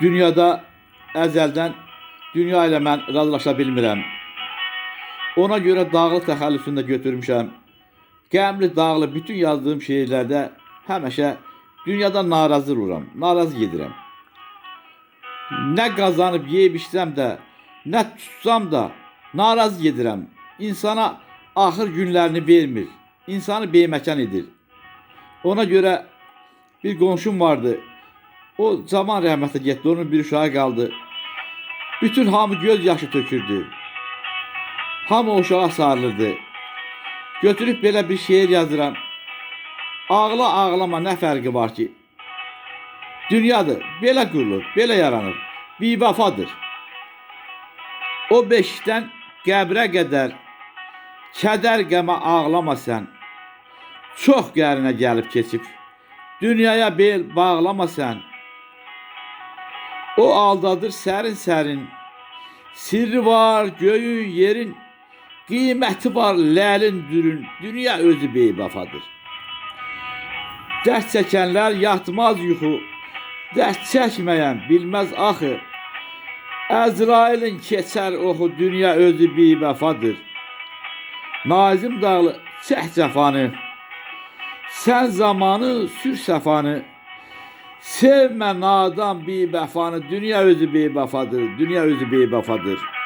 Dünyada əzəldən dünya ilə mən razılaşa bilmirəm. Ona görə dağlı təxəllüsünü də götürmüşəm. Qəmli, dağlı bütün yazdığım şeirlərdə həmişə dünyadan narazı oluram, narazı gedirəm. Nə qazanıb yeyib içsəm də, nə tutsam da narazı gedirəm. İnsana axır günlərini vermir. İnsanı beyməkan edir. Ona görə bir qonşum vardı. O zaman rəhmətə getdi. Onun bir uşağı qaldı. Bütün hamı göz yaşı tökürdü. Hamı uşağa sarılırdı. Götürüb belə bir şeir yazıram. Ağla ağlama nə fərqi var ki? Dünyadır, belə qurulur, belə yaranır. Bivəfadır. O beşikdən qəbrə qədər kədər qəmə ağlama sən. Çox qərinə gəlib keçib. Dünyaya bel bağlama sən. O aldadır sərin-sərin. Sirri var göyün, yerin. Qiyməti var ləlin, dürün. Dünya özü beybəfadır. Dərd çəkənlər yatmaz yuxu. Dərd çəkməyən bilməz axı. Əzrailin keçər oxu dünya özü bivəfadır. Nazim dağlı çək cəfanı. Sən zamanı sür səfanı. Sevmə nadan bivəfanı. Dünya özü bivəfadır. Dünya özü bivəfadır.